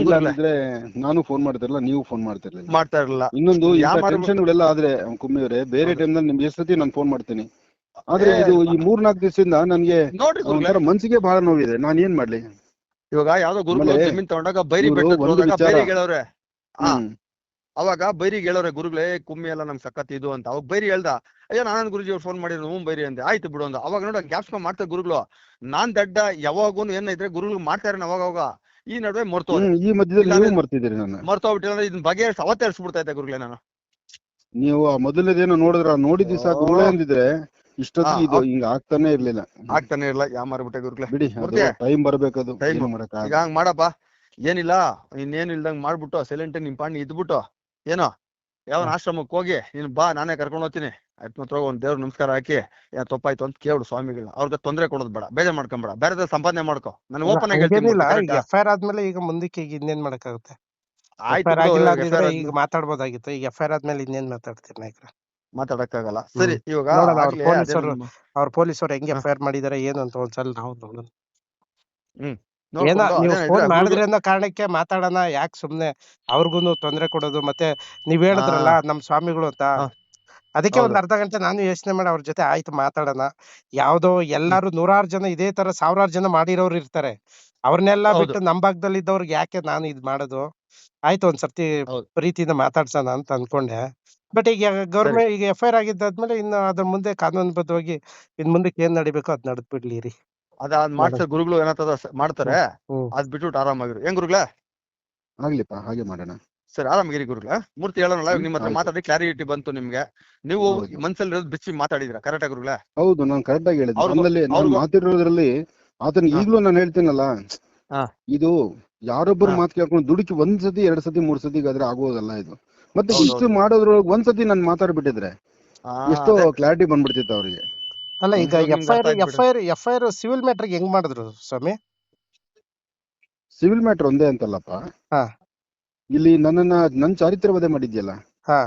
ಇಲ್ಲ ಅಂದ್ರೆ ನಾನು ಫೋನ್ ಮಾಡ್ತಿರ್ಲಿಲ್ಲ ನೀವು ಫೋನ್ ಮಾಡ್ತಿರ್ಲಿಲ್ಲ. ಮಾಡ್ತಾ ಇರಲಿಲ್ಲ. ಇನ್ನೊಂದು ಯಾವ ಇಂಥ ಮಾರು- ಟೆನ್ಷನ್ಗಳೆಲ್ಲ ಆದ್ರೆ ಕುಮ್ಮಿಯವರೇ ಬೇರೆ ಟೈಮ್ನಲ್ಲಿ ನಿಮ್ಗೆ ಸತಿ ನಾನು ಫೋನ್ ಮಾಡ್ತೀನಿ. ಆದ್ರೆ ಏ, ಇದು ಈ ಮೂರ್ನಾಲ್ಕು ದಿವಸದಿಂದ ನನ್ಗೆ ನೋಡ್ರಿ ಗುರುಗಳೇ. ಒಂಥರ ಮನ್ಸಿಗೆ ಬಹಳ ನೋವಿದೆ. ನಾನು ಏನ್ ಮಾಡ್ಲಿ? ಇವಾಗ ಯಾವ್ದೋ ಗುರುಗಳು ಆಮೇಲೆ ಜಮೀನ್ ತಗೊಂಡಾಗ ಬೈರಿ ಇವ್ರು ಬೆಟ್ಟಕ್ಕೆ ಒಂದು ಹೋದಾಗ ವಿಚಾರ- ಬೈರಿಗೆ ಹೇಳವ್ರೆ ಹಾ. ಹ್ಮ್. ಅವಾಗ ಬೈರಿಗೆ ಹೇಳೋರೆ ಗುರುಗಳೇ ಕುಮ್ಮಿ ಎಲ್ಲ ನಮ್ ಸಖತ್ ಇದು ಅಂತ. ಅವಾಗ ಬೈರಿ ಹೇಳ್ದ ಅಯ್ಯೋ ನಾನಂದ್ ಗುರುಜಿ ಅವ್ರು ಫೋನ್ ಮಾಡಿದ್ರು ಹ್ಞೂ ಬೈರಿ ಅಂದೆ. ಆಯ್ತು ಬಿಡು ಅಂದ. ಅವಾಗ ನೋಡ ಗ್ಯಾಪ್ಸ್ ಮಾಡ್ತಾರೆ ಗುರುಗಳು. ನಾನ್ ದಡ್ಡ ಯಾವಾಗೂ ಏನಿದ್ರೆ ಗುರುಗಳು ಮಾಡ್ತಾರೆ ಅವಾಗ ಅವಾಗ. ಈ ನಡುವೆ ಮರ್ತೋ ಈ ಮಧ್ಯದಲ್ಲಿ ಅಂದ್ರೆ- ಮರ್ತಿದ್ದೀರಿ ನನ್ನ. ಮರ್ತೋಗ್ಬಿಟ್ಟಿಲ್ಲ ಇದನ್ನ ಬಗೆ ಅವತ್ತೇ ಇಳಿಸ್ಬಿಡ್ತಾ ಇದ್ದೆ ಗುರುಗಳೇ ನಾನು. ನೀವು ಆ ನೋಡಿದ್ರ ನೋಡಿದ್ದು ಸಾಕು ಗುರುಗಳೇ ಅಂದಿದ್ರೆ. ಇದು. ಹಿಂಗ ಆಗ್ತಾನೆ ಇರ್ಲಿಲ್ಲ. ಆಗ್ತಾನೆ ಇರಲ್ಲ ಯಾ ಮಾರ್ಬಿಟ್ಟೆ ಗುರುಗಳೇ. ಬಿಡಿ ಅದು ಟೈಮ್ ಬರ್ಬೇಕದು. ಏನು ಮಾಡಕ್ ಈಗ ಹಂಗ್ ಮಾಡಪ್ಪ. ಏನಿಲ್ಲ ಇನ್ನೇನು ಇಲ್ದಂಗ್ ಮಾಡ್ಬಿಟ್ಟು ಸೈಲೆಂಟ್ ನಿಮ್ ಪಾಣಿ ಇದ್ಬಿಟ್ಟು ಏನೋ ಯಾವನ ಆಶ್ರಮಕ್ಕೆ ಹೋಗಿ ನೀನ್ ಬಾ ನಾನೇ ಕರ್ಕೊಂಡು ಹೋಗ್ತೀನಿ. ಆಯ್ತು ಮಾತ್ರ ಒಂದ್ ದೇವ್ರ ನಮಸ್ಕಾರ ಹಾಕಿ ಏನ್ ತಪ್ಪಾಯ್ತು ಅಂತ ಕೇಳು ಸ್ವಾಮಿಗಳನ್ನ ಅವ್ರಿಗೆ ತೊಂದರೆ ಕೊಡೋದ್ ಬೇಡ ಬೇಜಾರ್ ಮಾಡ್ಕೊಂಬೇಡ ಬೇರೆ ಸಂಪಾದನೆ ಮಾಡ್ಕೊ. ನಾನು ಓಪನ್ ಆಗಿ ಹೇಳ್ತೀನಿ ಎಫ್ ಐ ಆರ್ ಆದ್ಮೇಲೆ ಈಗ ಮುಂದಕ್ಕೆ ಈಗ ಇನ್ನೇನ್ ಮಾಡಕ್ಕಾಗುತ್ತೆ? ಆಯ್ತು ಈಗ ಮಾತಾಡ್ಬೋದಾಗಿತ್ತು. ಈಗ ಎಫ್ ಐ ಆರ್ ಆದ್ಮೇಲೆ ಇನ್ನೇನ್ ಮಾತಾಡ್ತೀರಿ ನಾಯಕರ? ಮಾತಾಡಕ್ಕಾಗಲ್ಲ. ಸರಿ ಇವಾಗ ಅವ್ರ ಪೊಲೀಸ್ ಪೊಲೀಸರು ಹೆಂಗ್. ಎಫ್ ಐ ಆರ್ ಮಾಡಿದಾರೆ ಏನು ಅಂತ ಒಂದ್ಸಲ ನಾವು ನೋಡೋಣ. ಏನೋ ನೀವು ಫೋನ್ ಮಾಡಿದ್ರಿ ಅನ್ನೋ ಕಾರಣಕ್ಕೆ ಮಾತಾಡೋಣ ಯಾಕೆ ಸುಮ್ನೆ ಅವ್ರಿಗೂನು ತೊಂದ್ರೆ ಕೊಡೋದು ಮತ್ತೆ ನೀವ್ ಹೇಳಿದ್ರಲ್ಲ ನಮ್ ಸ್ವಾಮಿಗಳು ಅಂತ. ಅದಕ್ಕೆ ಒಂದ್ ಅರ್ಧ ಗಂಟೆ ನಾನು ಯೋಚನೆ ಮಾಡಿ ಅವ್ರ ಜೊತೆ ಆಯ್ತು ಮಾತಾಡೋಣ. ಯಾವ್ದೋ ಎಲ್ಲಾರು ನೂರಾರು ಜನ ಇದೇ ತರ ಸಾವಿರಾರು ಜನ ಮಾಡಿರೋರು ಇರ್ತಾರೆ. ಅವ್ರನ್ನೆಲ್ಲ ಬಿಟ್ಟು ನಮ್ ಭಾಗದಲ್ಲಿ ಇದ್ದವ್ರಿಗೆ ಯಾಕೆ ನಾನು ಇದ್ ಮಾಡೋದು? ಆಯ್ತು ಒಂದ್ ಸರ್ತಿ ಹೌದು. ಪ್ರೀತಿಯಿಂದ ಮಾತಾಡ್ಸೋಣ ಅಂತ ಅನ್ಕೊಂಡೆ. ಬಟ್ ಈಗ ಗೌರ್ಮೆಂಟ್ ಈಗ ಎಫ್ ಐ ಆರ್ ಆಗಿದ್ದಾದ್ಮೇಲೆ ಇನ್ನು ಅದ್ರ ಮುಂದೆ ಕಾನೂನುಬದ್ಧವಾಗಿ ಇನ್ ಮುಂದಕ್ಕೆ ಏನ್ ನಡಿಬೇಕು ಅದ್ ನಡ್ದ್ ಬಿಡ್ಲಿ ರೀ. ಅದಾದ್ ಮಾಡ್ತಾರೆ ಗುರುಗಳು ಏನಂತದ ಮಾಡ್ತಾರೆ ಅದ್ ಬಿಟ್ಬಿಟ್ಟು ಆರಾಮಾಗಿರು. ಹೆಂಗ್ ಗುರುಗಳ? ಆಗ್ಲಿಪ್ಪ ಹಾಗೆ ಮಾಡೋಣ. ಸರಿ ಆರಾಮಾಗಿರಿ ಗುರುಗಳ. ಮೂರ್ತಿ ಹೇಳೋಣ ನಿಮ್ಮ ಹತ್ರ ಮಾತಾಡಿ ಕ್ಲಾರಿಟಿ ಬಂತು ನಿಮ್ಗೆ. ನೀವು ಮನ್ಸಲ್ಲಿ ಇರೋದು ಬಿಚ್ಚಿ ಮಾತಾಡಿದ್ರ ಕರೆಕ್ಟ್ ಗುರುಗಳ? ಹೌದು ನಾನು ಕರೆಕ್ಟ್ ಆಗಿ ಹೇಳಿದ್ದೆ. ಅವ್ರಿಗೂ- ಆಮೇಲೆ ನಾನು ಮಾತಿರೋದ್ರಲ್ಲಿ ಆತನ. ಈಗ್ಲೂ ನಾನು ಹೇಳ್ತೀನಲ್ಲ. ಇದು ಯಾರೊಬ್ಬರು ಮಾತ್ ಕೇಳ್ಕೊಂಡು ದುಡುಕಿ ಒಂದ್ ಸತಿ ಎರಡ್ ಸತಿ ಮೂರ್ ಸತಿಗಾದ್ರೆ ಆಗೋದಲ್ಲ ಇದು. ಮತ್ತೆ ಇಷ್ಟು. ಮಾಡೋದ್ರೊಳಗೆ ಒಂದ್ ಸತಿ ನಾನು ಮಾತಾಡ್ಬಿಟ್ಟಿದ್ರೆ ಎಷ್ಟೋ ಕ್ಲಾರಿಟಿ ಬಂದ್ಬಿಡ್ತಿತ್ತು ಅವ್ರಿಗೆ. ಅಲ್ಲ ಈಗ F I R F F I R I ಅರ್ಥ R F I R F I R civil matter ಹೆಂಗ್ ಮಾಡಿದ್ರು ಸ್ವಾಮಿ? ಸಿವಿಲ್ ಮ್ಯಾಟರ್ ಒಂದೇ ಅಂತಲ್ಲಪ್ಪ. ಹಾ. ಇಲ್ಲಿ ನನ್ನನ್ನ ನನ್ನ ಚಾರಿತ್ರ್ಯ ವಧೆ ಮಾಡಿದ್ಯಲ್ಲ? ಹಾ.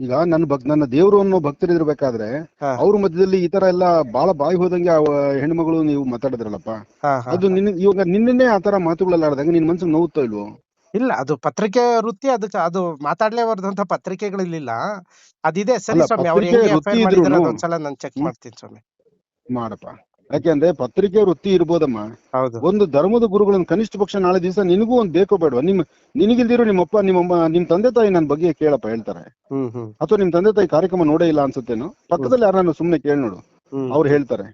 ಈಗ ನನ್ನ ಭಕ್ ನನ್ನ ದೇವ್ರು ಅನ್ನೋ ಭಕ್ತರಿರ್ಬೇಕಾದ್ರೆ ಹಾ. ಅವ್ರ ಮಧ್ಯದಲ್ಲಿ ಈ ತರ ಎಲ್ಲ ಬಾಳ ಬಾಯಿ ಹೋದಂಗೆ ಆ ಹೆಣ್ಮಗಳು ನೀವು ಮಾತಾಡಿದ್ರಲ್ಲಪ್ಪ? ಹಾ ಹಾ ಅದು ನಿನ್ನ ಇವಾಗ ನಿನ್ನೆ ಆ ತರ ಮಾತುಗಳೆಲ್ಲ ಆಡಿದಾಗ ನಿನ್ ಮನ್ಸಿಗೆ ನೋವುತ್ತೋ ಇಲ್ವೋ? ಇಲ್ಲ ಅದು ಪತ್ರಿಕೆ ವೃತ್ತಿ ಅದಕ್ಕೆ ಅದು ಮಾತಾಡ್ಲೇಬಾರ್ದಂತ ಪತ್ರಿಕೆಗಳಿಲ್ಲ ಅದಿದೆ. ಸರಿ ಸ್ವಾಮಿ ಅವ್ರು ಹೆಂಗೆ ಎಫ್ಐಆರ್ ಮಾಡಿದಾರೆ ಅದೊಂದ್ಸಲ ನಾನು ಚೆಕ್ ಮಾಡ್ತೀನಿ ಸ್ವಾಮಿ. ಮಾಡಪ್ಪ. ಯಾಕೆಂದ್ರೆ ಪತ್ರಿಕೆ ವೃತ್ತಿ ಇರ್ಬೋದಮ್ಮ. ಹೌದು. ಒಂದು ಧರ್ಮದ ಗುರುಗಳನ್ನ ಕನಿಷ್ಠ ಪಕ್ಷ ನಾಳೆ ದಿವಸ ನಿನಗೂ ಒಂದ್ ಬೇಕೋ ಬೇಡವಾ? ನಿಮ್ ನಿನಗಿಲ್ದಿರೋ ನಿಮ್ಮಪ್ಪ ನಿಮ್ಮಮ್ಮ ನಿಮ್ ತಂದೆ ತಾಯಿ ನನ್ ಬಗ್ಗೆ ಕೇಳಪ್ಪ ಹೇಳ್ತಾರೆ. ಅಥವಾ ನಿಮ್ ತಂದೆ ತಾಯಿ ಕಾರ್ಯಕ್ರಮ ನೋಡೇ ಇಲ್ಲ ಅನ್ಸುತ್ತೇನೋ? ಪಕ್ಕದಲ್ಲಿ ಯಾರನ್ನ ಸುಮ್ನೆ ಕೇಳಿ ನೋಡು. ಅವ್ರು ಹೇಳ್ತಾರೆ.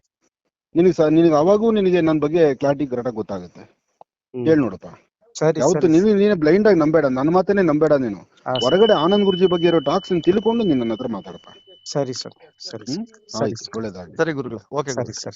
ನಿನಗೆ ನಿನಗೆ ಅವಾಗೂ ನಿನಗೆ ನನ್ ಬಗ್ಗೆ ಕ್ಲಾರಿಟಿ ಕರೆಕ್ಟಾಗಿ ಗೊತ್ತಾಗುತ್ತೆ. ಕೇಳಿ ನೋಡಪ್ಪ. ಯಾವತ್ತು ಸರಿ ನೀನು ನೀನು ಬ್ಲೈಂಡ್ ಆಗಿ ನಂಬೇಡ ನನ್ನ ಮಾತನ್ನೇ ನಂಬೇಡ ನೀನು. ಹೊರಗಡೆ ಆನಂದ್ ಗುರುಜಿ ಬಗ್ಗೆ ಇರೋ ಟಾಕ್ಸ್ ತಿಳ್ಕೊಂಡು ನೀನ್ ನನ್ನ ಹತ್ರ ಮಾತಾಡಪ್ಪ. ಸರಿ ಸರ್ ಸರಿ ಹ್ಮ್? ಸರಿ ಆಯ್ತು ಒಳ್ಳೇದಾಗ್ಲಿ. ಸರಿ ಗುರುಗಳೇ ಓಕೆ ಸರಿ, ಸರಿ.